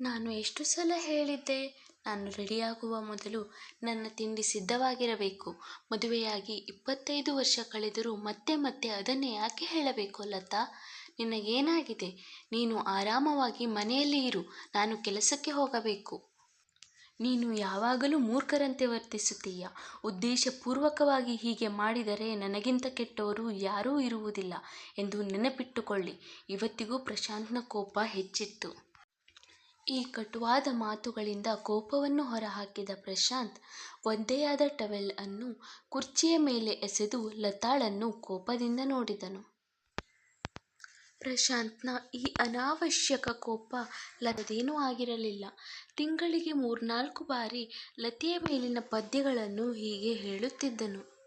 ನಾನು ಎಷ್ಟು ಸಲ ಹೇಳಿದ್ದೆ? ನಾನು ರೆಡಿಯಾಗುವ ಮೊದಲು ನನ್ನ ತಿಂಡಿ ಸಿದ್ಧವಾಗಿರಬೇಕು. ಮದುವೆಯಾಗಿ ಇಪ್ಪತ್ತೈದು ವರ್ಷ ಕಳೆದರೂ ಮತ್ತೆ ಮತ್ತೆ ಅದನ್ನೇ ಯಾಕೆ ಹೇಳಬೇಕು ಲತಾ? ನಿನಗೇನಾಗಿದೆ? ನೀನು ಆರಾಮವಾಗಿ ಮನೆಯಲ್ಲಿ ಇರು. ನಾನು ಕೆಲಸಕ್ಕೆ ಹೋಗಬೇಕು. ನೀನು ಯಾವಾಗಲೂ ಮೂರ್ಖರಂತೆ ವರ್ತಿಸುತ್ತೀಯ. ಉದ್ದೇಶಪೂರ್ವಕವಾಗಿ ಹೀಗೆ ಮಾಡಿದರೆ ನನಗಿಂತ ಕೆಟ್ಟವರು ಯಾರೂ ಇರುವುದಿಲ್ಲ ಎಂದು ನೆನಪಿಟ್ಟುಕೊಳ್ಳಿ. ಇವತ್ತಿಗೂ ಪ್ರಶಾಂತ್ನ ಕೋಪ ಹೆಚ್ಚಿತ್ತು. ಈ ಕಟುವಾದ ಮಾತುಗಳಿಂದ ಕೋಪವನ್ನು ಹೊರಹಾಕಿದ ಪ್ರಶಾಂತ್ ಒದ್ದೆಯಾದ ಟವೆಲ್ ಅನ್ನು ಕುರ್ಚಿಯ ಮೇಲೆ ಎಸೆದು ಲತಾಳನ್ನು ಕೋಪದಿಂದ ನೋಡಿದನು. ಪ್ರಶಾಂತ್ನ ಈ ಅನಾವಶ್ಯಕ ಕೋಪ ಲತದೇನೂ ಆಗಿರಲಿಲ್ಲ. ತಿಂಗಳಿಗೆ ಮೂರ್ನಾಲ್ಕು ಬಾರಿ ಲತೆಯ ಮೇಲಿನ ಪದ್ಯಗಳನ್ನು ಹೀಗೆ ಹೇಳುತ್ತಿದ್ದನು.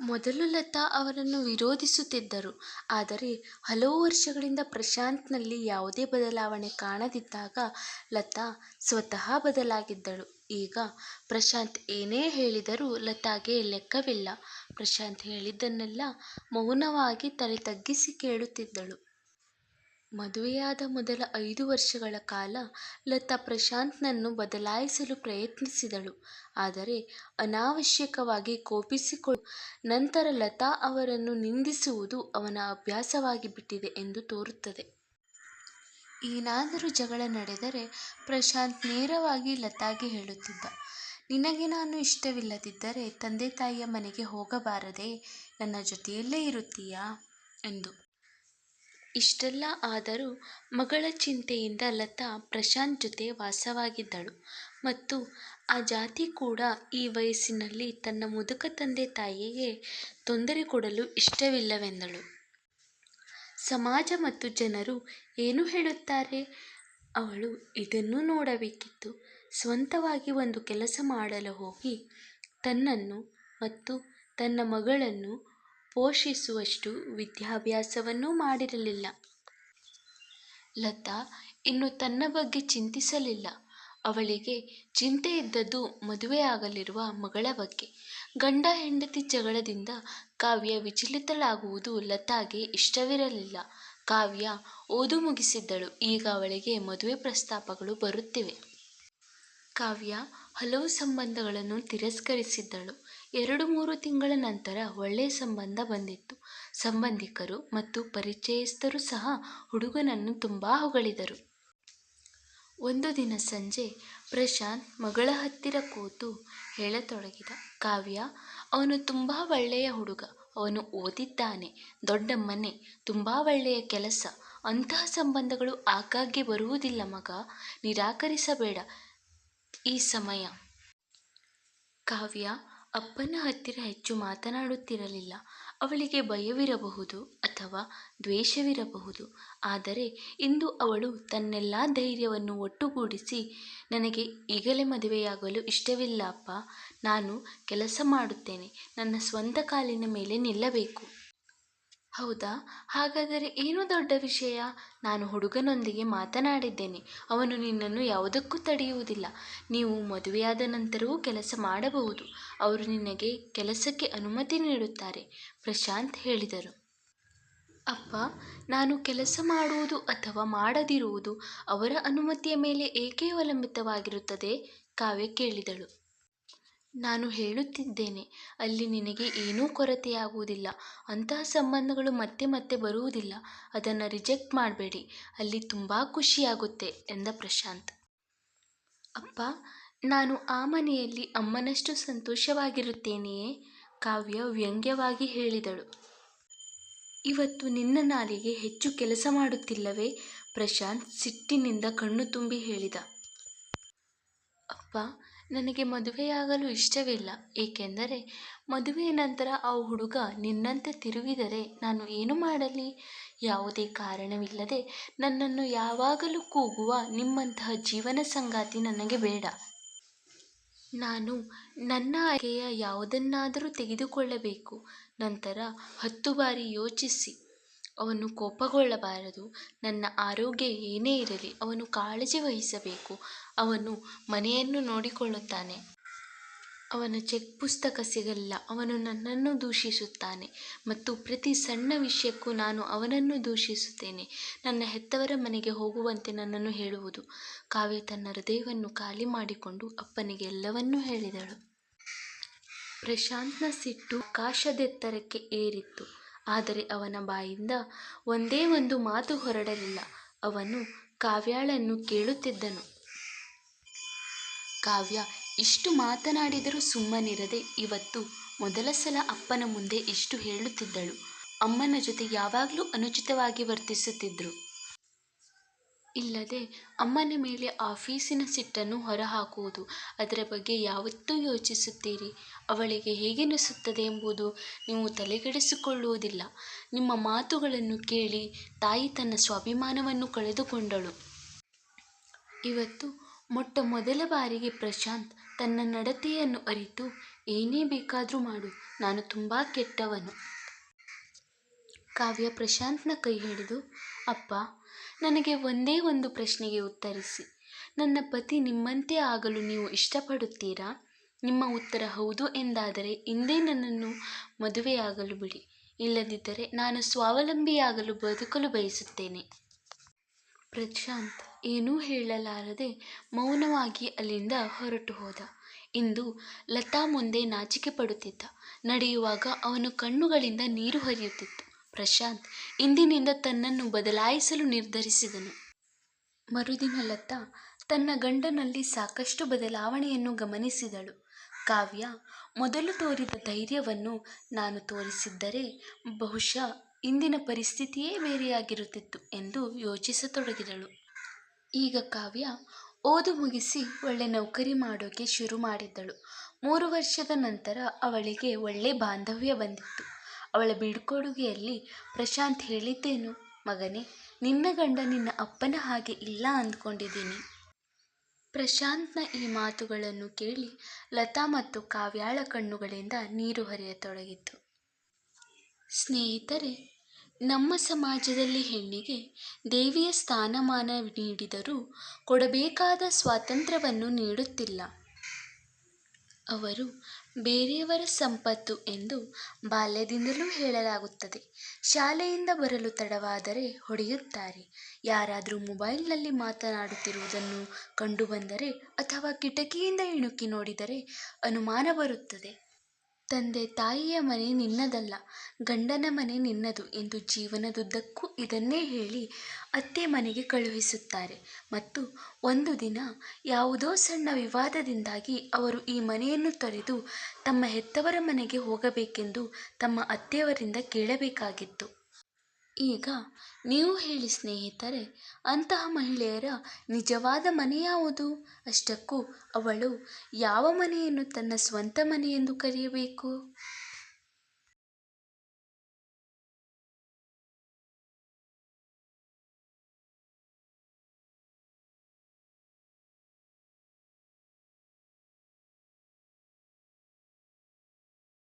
ಮೊದಲು ಲತಾ ಅವರನ್ನು ವಿರೋಧಿಸುತ್ತಿದ್ದರು. ಆದರೆ ಹಲವು ವರ್ಷಗಳಿಂದ ಪ್ರಶಾಂತ್ನಲ್ಲಿ ಯಾವುದೇ ಬದಲಾವಣೆ ಕಾಣದಿದ್ದಾಗ ಲತಾ ಸ್ವತಃ ಬದಲಾಗಿದ್ದಳು. ಈಗ ಪ್ರಶಾಂತ್ ಏನೇ ಹೇಳಿದರೂ ಲತಾಗೆ ಲೆಕ್ಕವಿಲ್ಲ. ಪ್ರಶಾಂತ್ ಹೇಳಿದ್ದನ್ನೆಲ್ಲ ಮೌನವಾಗಿ ತಲೆ ತಗ್ಗಿಸಿ ಕೇಳುತ್ತಿದ್ದಳು. ಮದುವೆಯಾದ ಮೊದಲ ಐದು ವರ್ಷಗಳ ಕಾಲ ಲತಾ ಪ್ರಶಾಂತ್ನನ್ನು ಬದಲಾಯಿಸಲು ಪ್ರಯತ್ನಿಸಿದಳು. ಆದರೆ ಅನಾವಶ್ಯಕವಾಗಿ ಕೋಪಿಸಿಕೊಂಡು ನಂತರ ಲತಾ ಅವರನ್ನು ನಿಂದಿಸುವುದು ಅವನ ಅಭ್ಯಾಸವಾಗಿ ಬಿಟ್ಟಿದೆ ಎಂದು ತೋರುತ್ತದೆ. ಏನಾದರೂ ಜಗಳ ನಡೆದರೆ ಪ್ರಶಾಂತ್ ನೇರವಾಗಿ ಲತಾಗೆ ಹೇಳುತ್ತಿದ್ದ, ನಿನಗೆ ನಾನು ಇಷ್ಟವಿಲ್ಲದಿದ್ದರೆ ತಂದೆ ತಾಯಿಯ ಮನೆಗೆ ಹೋಗಬಾರದೆ? ನನ್ನ ಜೊತೆಯಲ್ಲೇ ಇರುತ್ತೀಯಾ? ಎಂದು. ಇಷ್ಟೆಲ್ಲ ಆದರೂ ಮಗಳ ಚಿಂತೆಯಿಂದ ಲತಾ ಪ್ರಶಾಂತ್ ಜೊತೆ ವಾಸವಾಗಿದ್ದಳು. ಮತ್ತು ಆ ಜಾತಿ ಕೂಡ ಈ ವಯಸ್ಸಿನಲ್ಲಿ ತನ್ನ ಮುದುಕ ತಂದೆ ತಾಯಿಗೆ ತೊಂದರೆ ಕೊಡಲು ಇಷ್ಟವಿಲ್ಲವೆಂದಳು. ಸಮಾಜ ಮತ್ತು ಜನರು ಏನು ಹೇಳುತ್ತಾರೆ? ಅವಳು ಇದನ್ನು ನೋಡಬೇಕಿತ್ತು. ಸ್ವಂತವಾಗಿ ಒಂದು ಕೆಲಸ ಮಾಡಲು ಹೋಗಿ ತನ್ನನ್ನು ಮತ್ತು ತನ್ನ ಮಗಳನ್ನು ಪೋಷಿಸುವಷ್ಟು ವಿದ್ಯಾಭ್ಯಾಸವನ್ನೂ ಮಾಡಿರಲಿಲ್ಲ. ಲತಾ ಇನ್ನು ತನ್ನ ಬಗ್ಗೆ ಚಿಂತಿಸಲಿಲ್ಲ. ಅವಳಿಗೆ ಚಿಂತೆ ಇದ್ದದ್ದು ಮದುವೆಯಾಗಲಿರುವ ಮಗಳ ಬಗ್ಗೆ. ಗಂಡ ಹೆಂಡತಿ ಜಗಳದಿಂದ ಕಾವ್ಯ ವಿಚಲಿತಳಾಗುವುದು ಲತಾಗೆ ಇಷ್ಟವಿರಲಿಲ್ಲ. ಕಾವ್ಯ ಓದು ಮುಗಿಸಿದ್ದಳು. ಈಗ ಅವಳಿಗೆ ಮದುವೆ ಪ್ರಸ್ತಾಪಗಳು ಬರುತ್ತಿವೆ. ಕಾವ್ಯ ಹಲವು ಸಂಬಂಧಗಳನ್ನು ತಿರಸ್ಕರಿಸಿದ್ದಳು. ಎರಡು ಮೂರು ತಿಂಗಳ ನಂತರ ಒಳ್ಳೆಯ ಸಂಬಂಧ ಬಂದಿತ್ತು. ಸಂಬಂಧಿಕರು ಮತ್ತು ಪರಿಚಯಸ್ಥರು ಸಹ ಹುಡುಗನನ್ನು ತುಂಬ ಹೊಗಳಿದರು. ಒಂದು ದಿನ ಸಂಜೆ ಪ್ರಶಾಂತ್ ಮಗಳ ಹತ್ತಿರ ಕೂತು ಹೇಳತೊಡಗಿದ ಕಾವ್ಯ, ಅವನು ತುಂಬ ಒಳ್ಳೆಯ ಹುಡುಗ. ಅವನು ಓದಿದ್ದಾನೆ. ದೊಡ್ಡ ಮನೆ. ತುಂಬ ಒಳ್ಳೆಯ ಕೆಲಸ. ಅಂತಹ ಸಂಬಂಧಗಳು ಆಗಾಗ್ಗೆ ಬರುವುದಿಲ್ಲ ಮಗ. ನಿರಾಕರಿಸಬೇಡ ಈ ಸಮಯ ಕಾವ್ಯ ಅಪ್ಪನ ಹತ್ತಿರ ಹೆಚ್ಚು ಮಾತನಾಡುತ್ತಿರಲಿಲ್ಲ. ಅವಳಿಗೆ ಭಯವಿರಬಹುದು ಅಥವಾ ದ್ವೇಷವಿರಬಹುದು. ಆದರೆ ಇಂದು ಅವಳು ತನ್ನೆಲ್ಲ ಧೈರ್ಯವನ್ನು ಒಟ್ಟುಗೂಡಿಸಿ, ನನಗೆ ಈಗಲೇ ಮದುವೆಯಾಗಲು ಇಷ್ಟವಿಲ್ಲ ಅಪ್ಪ. ನಾನು ಕೆಲಸ ಮಾಡುತ್ತೇನೆ. ನನ್ನ ಸ್ವಂತ ಕಾಲಿನ ಮೇಲೆ ನಿಲ್ಲಬೇಕು. ಹೌದಾ? ಹಾಗಾದರೆ ಏನು ದೊಡ್ಡ ವಿಷಯ? ನಾನು ಹುಡುಗನೊಂದಿಗೆ ಮಾತನಾಡಿದ್ದೇನೆ. ಅವನು ನಿನ್ನನ್ನು ಯಾವುದಕ್ಕೂ ತಡೆಯುವುದಿಲ್ಲ. ನೀವು ಮದುವೆಯಾದ ನಂತರವೂ ಕೆಲಸ ಮಾಡಬಹುದು. ಅವರು ನಿನಗೆ ಕೆಲಸಕ್ಕೆ ಅನುಮತಿ ನೀಡುತ್ತಾರೆ, ಪ್ರಶಾಂತ್ ಹೇಳಿದರು. ಅಪ್ಪ, ನಾನು ಕೆಲಸ ಮಾಡುವುದು ಅಥವಾ ಮಾಡದಿರುವುದು ಅವರ ಅನುಮತಿಯ ಮೇಲೆ ಏಕೆ ಅವಲಂಬಿತವಾಗಿರುತ್ತದೆ? ಕಾವ್ಯ ಕೇಳಿದಳು. ನಾನು ಹೇಳುತ್ತಿದ್ದೇನೆ, ಅಲ್ಲಿ ನಿನಗೆ ಏನೂ ಕೊರತೆಯಾಗುವುದಿಲ್ಲ. ಅಂತಹ ಸಂಬಂಧಗಳು ಮತ್ತೆ ಮತ್ತೆ ಬರುವುದಿಲ್ಲ. ಅದನ್ನು ರಿಜೆಕ್ಟ್ ಮಾಡಬೇಡಿ. ಅಲ್ಲಿ ತುಂಬ ಖುಷಿಯಾಗುತ್ತೆ ಎಂದ ಪ್ರಶಾಂತ್. ಅಪ್ಪ, ನಾನು ಆ ಮನೆಯಲ್ಲಿ ಅಮ್ಮನಷ್ಟು ಸಂತೋಷವಾಗಿರುತ್ತೇನೆಯೇ? ಕಾವ್ಯ ವ್ಯಂಗ್ಯವಾಗಿ ಹೇಳಿದಳು. ಇವತ್ತು ನಿನ್ನ ನಾಲಿಗೆ ಹೆಚ್ಚು ಕೆಲಸ ಮಾಡುತ್ತಿಲ್ಲವೇ? ಪ್ರಶಾಂತ್ ಸಿಟ್ಟಿನಿಂದ ಕಣ್ಣು ತುಂಬಿ ಹೇಳಿದ. ಅಪ್ಪ ನನಗೆ ಮದುವೆಯಾಗಲು ಇಷ್ಟವಿಲ್ಲ. ಏಕೆಂದರೆ ಮದುವೆಯ ನಂತರ ಆ ಹುಡುಗ ನಿನ್ನಂತೆ ತಿರುಗಿದರೆ ನಾನು ಏನು ಮಾಡಲಿ? ಯಾವುದೇ ಕಾರಣವಿಲ್ಲದೆ ನನ್ನನ್ನು ಯಾವಾಗಲೂ ಕೂಗುವ ನಿಮ್ಮಂತಹ ಜೀವನ ಸಂಗಾತಿ ನನಗೆ ಬೇಡ. ನಾನು ನನ್ನ ಆಯ್ಕೆಯ ಯಾವುದನ್ನಾದರೂ ತೆಗೆದುಕೊಳ್ಳಬೇಕು. ನಂತರ ಹತ್ತು ಬಾರಿ ಯೋಚಿಸಿ. ಅವನು ಕೋಪಗೊಳ್ಳಬಾರದು. ನನ್ನ ಆರೋಗ್ಯ ಏನೇ ಇರಲಿ, ಅವನು ಕಾಳಜಿ ವಹಿಸಬೇಕು. ಅವನು ಮನೆಯನ್ನು ನೋಡಿಕೊಳ್ಳುತ್ತಾನೆ. ಅವನ ಚೆಕ್ ಪುಸ್ತಕ ಸಿಗಲ್ಲ ಅವನು ನನ್ನನ್ನು ದೂಷಿಸುತ್ತಾನೆ ಮತ್ತು ಪ್ರತಿ ಸಣ್ಣ ವಿಷಯಕ್ಕೂ ನಾನು ಅವನನ್ನು ದೂಷಿಸುತ್ತೇನೆ. ನನ್ನ ಹೆತ್ತವರ ಮನೆಗೆ ಹೋಗುವಂತೆ ನನ್ನನ್ನು ಹೇಳುವುದು. ಕಾವ್ಯ ತನ್ನ ಹೃದಯವನ್ನು ಖಾಲಿ ಮಾಡಿಕೊಂಡು ಅಪ್ಪನಿಗೆ ಎಲ್ಲವನ್ನೂ ಹೇಳಿದಳು. ಪ್ರಶಾಂತ್ನ ಸಿಟ್ಟು ಆಕಾಶದೆತ್ತರಕ್ಕೆ ಏರಿತ್ತು. ಆದರೆ ಅವನ ಬಾಯಿಂದ ಒಂದೇ ಒಂದು ಮಾತು ಹೊರಡಲಿಲ್ಲ. ಅವನು ಕಾವ್ಯಾಳನ್ನು ಕೇಳುತ್ತಿದ್ದನು. ಕಾವ್ಯ, ಇಷ್ಟು ಮಾತನಾಡಿದರೂ ಸುಮ್ಮನಿರದೆ ಇವತ್ತು ಮೊದಲ ಸಲ ಅಪ್ಪನ ಮುಂದೆ ಇಷ್ಟು ಹೇಳುತ್ತಿದ್ದಳು. ಅಮ್ಮನ ಜೊತೆ ಯಾವಾಗಲೂ ಅನುಚಿತವಾಗಿ ವರ್ತಿಸುತ್ತಿದ್ರು. ಇಲ್ಲದೆ ಅಮ್ಮನ ಮೇಲೆ ಆಫೀಸಿನ ಸಿಟ್ಟನ್ನು ಹೊರಹಾಕುವುದು. ಅದರ ಬಗ್ಗೆ ಯಾವತ್ತೂ ಯೋಚಿಸುತ್ತೀರಿ? ಅವಳಿಗೆ ಹೇಗೆನಿಸುತ್ತದೆ ಎಂಬುದು ನೀವು ತಲೆಗೆಡಿಸಿಕೊಳ್ಳುವುದಿಲ್ಲ ನಿಮ್ಮ ಮಾತುಗಳನ್ನು ಕೇಳಿ ತಾಯಿ ತನ್ನ ಸ್ವಾಭಿಮಾನವನ್ನು ಕಳೆದುಕೊಂಡಳು. ಇವತ್ತು ಮೊಟ್ಟ ಮೊದಲ ಬಾರಿಗೆ ಪ್ರಶಾಂತ್ ತನ್ನ ನಡತೆಯನ್ನು ಅರಿತು, ಏನೇ ಬೇಕಾದರೂ ಮಾಡು, ನಾನು ತುಂಬ ಕೆಟ್ಟವನು. ಕಾವ್ಯ ಪ್ರಶಾಂತ್ನ ಕೈ ಹಿಡಿದು, ಅಪ್ಪ ನನಗೆ ಒಂದೇ ಒಂದು ಪ್ರಶ್ನೆಗೆ ಉತ್ತರಿಸಿ. ನನ್ನ ಪತಿ ನಿಮ್ಮಂತೆ ಆಗಲು ನೀವು ಇಷ್ಟಪಡುತ್ತೀರಾ? ನಿಮ್ಮ ಉತ್ತರ ಹೌದು ಎಂದಾದರೆ ಇಂದೇ ನನ್ನನ್ನು ಮದುವೆಯಾಗಲು ಬಿಡಿ. ಇಲ್ಲದಿದ್ದರೆ ನಾನು ಸ್ವಾವಲಂಬಿಯಾಗಲು ಬದುಕಲು ಬಯಸುತ್ತೇನೆ. ಪ್ರಶಾಂತ್, ಏನೂ ಹೇಳಲಾರದೆ ಮೌನವಾಗಿ ಅಲ್ಲಿಂದ ಹೊರಟು ಹೋದ. ಇಂದು ಲತಾ ಮುಂದೆ ನಾಚಿಕೆ ಪಡುತ್ತಿದ್ದ. ನಡೆಯುವಾಗ ಅವನು ಕಣ್ಣುಗಳಿಂದ ನೀರು ಹರಿಯುತ್ತಿತ್ತು. ಪ್ರಶಾಂತ್ ಇಂದಿನಿಂದ ತನ್ನನ್ನು ಬದಲಾಯಿಸಲು ನಿರ್ಧರಿಸಿದನು. ಮರುದಿನ ಲತಾ ತನ್ನ ಗಂಡನಲ್ಲಿ ಸಾಕಷ್ಟು ಬದಲಾವಣೆಯನ್ನು ಗಮನಿಸಿದಳು. ಕಾವ್ಯ, ಮೊದಲು ತೋರಿದ ಧೈರ್ಯವನ್ನು ನಾನು ತೋರಿಸಿದ್ದರೆ ಬಹುಶಃ ಇಂದಿನ ಪರಿಸ್ಥಿತಿಯೇ ಬೇರೆಯಾಗಿರುತ್ತಿತ್ತು ಎಂದು ಯೋಚಿಸತೊಡಗಿದಳು. ಈಗ ಕಾವ್ಯ ಓದು ಮುಗಿಸಿ ಒಳ್ಳೆ ನೌಕರಿ ಮಾಡೋಕೆ ಶುರು ಮಾಡಿದ್ದಳು. ಮೂರು ವರ್ಷದ ನಂತರ ಅವಳಿಗೆ ಒಳ್ಳೆ ಬಾಂಧವ್ಯ ಬಂದಿತ್ತು. ಅವಳ ಬೀಳ್ಕೊಡುಗೆಯಲ್ಲಿ, ಪ್ರಶಾಂತ್, ಹೇಳಿದ್ದೇನು, ಮಗನೇ, ನಿನ್ನ ಗಂಡ ನಿನ್ನ ಅಪ್ಪನ ಹಾಗೆ ಇಲ್ಲ ಅಂದ್ಕೊಂಡಿದ್ದೀನಿ. ಪ್ರಶಾಂತ್ನ ಈ ಮಾತುಗಳನ್ನು ಕೇಳಿ ಲತಾ ಮತ್ತು ಕಾವ್ಯಾಳ ಕಣ್ಣುಗಳಿಂದ ನೀರು ಹರಿಯತೊಡಗಿತು ಸ್ನೇಹಿತರೆ, ನಮ್ಮ ಸಮಾಜದಲ್ಲಿ ಹೆಣ್ಣಿಗೆ ದೇವಿಯ ಸ್ಥಾನಮಾನ ನೀಡಿದರೂ ಕೊಡಬೇಕಾದ ಸ್ವಾತಂತ್ರ್ಯವನ್ನು ನೀಡುತ್ತಿಲ್ಲ. ಅವರು ಬೇರೆಯವರ ಸಂಪತ್ತು ಎಂದು ಬಾಲ್ಯದಿಂದಲೂ ಹೇಳಲಾಗುತ್ತದೆ. ಶಾಲೆಯಿಂದ ಬರಲು ತಡವಾದರೆ ಹೊಡೆಯುತ್ತಾರೆ. ಯಾರಾದರೂ ಮೊಬೈಲ್ನಲ್ಲಿ ಮಾತನಾಡುತ್ತಿರುವುದನ್ನು ಕಂಡುಬಂದರೆ ಅಥವಾ ಕಿಟಕಿಯಿಂದ ಇಣುಕಿ ನೋಡಿದರೆ ಅನುಮಾನ ಬರುತ್ತದೆ. ತಂದೆ ತಾಯಿಯ ಮನೆ ನಿನ್ನದಲ್ಲ, ಗಂಡನ ಮನೆ ನಿನ್ನದು ಎಂದು ಜೀವನದುದ್ದಕ್ಕೂ ಇದನ್ನೇ ಹೇಳಿ ಅತ್ತೆ ಮನೆಗೆ ಕಳುಹಿಸುತ್ತಾರೆ. ಮತ್ತು ಒಂದು ದಿನ ಯಾವುದೋ ಸಣ್ಣ ವಿವಾದದಿಂದಾಗಿ ಅವರು ಈ ಮನೆಯನ್ನು ತೊರೆದು ತಮ್ಮ ಹೆತ್ತವರ ಮನೆಗೆ ಹೋಗಬೇಕೆಂದು ತಮ್ಮ ಅತ್ತೆಯವರಿಂದ ಕೇಳಬೇಕಾಗಿತ್ತು. ಈಗ ನೀವು ಹೇಳಿ ಸ್ನೇಹಿತರೆ, ಅಂತಹ ಮಹಿಳೆಯರ ನಿಜವಾದ ಮನೆ ಯಾವುದು? ಅಷ್ಟಕ್ಕೂ ಅವಳು ಯಾವ ಮನೆಯನ್ನು ತನ್ನ ಸ್ವಂತ ಮನೆಯೆಂದು ಕರೆಯಬೇಕು?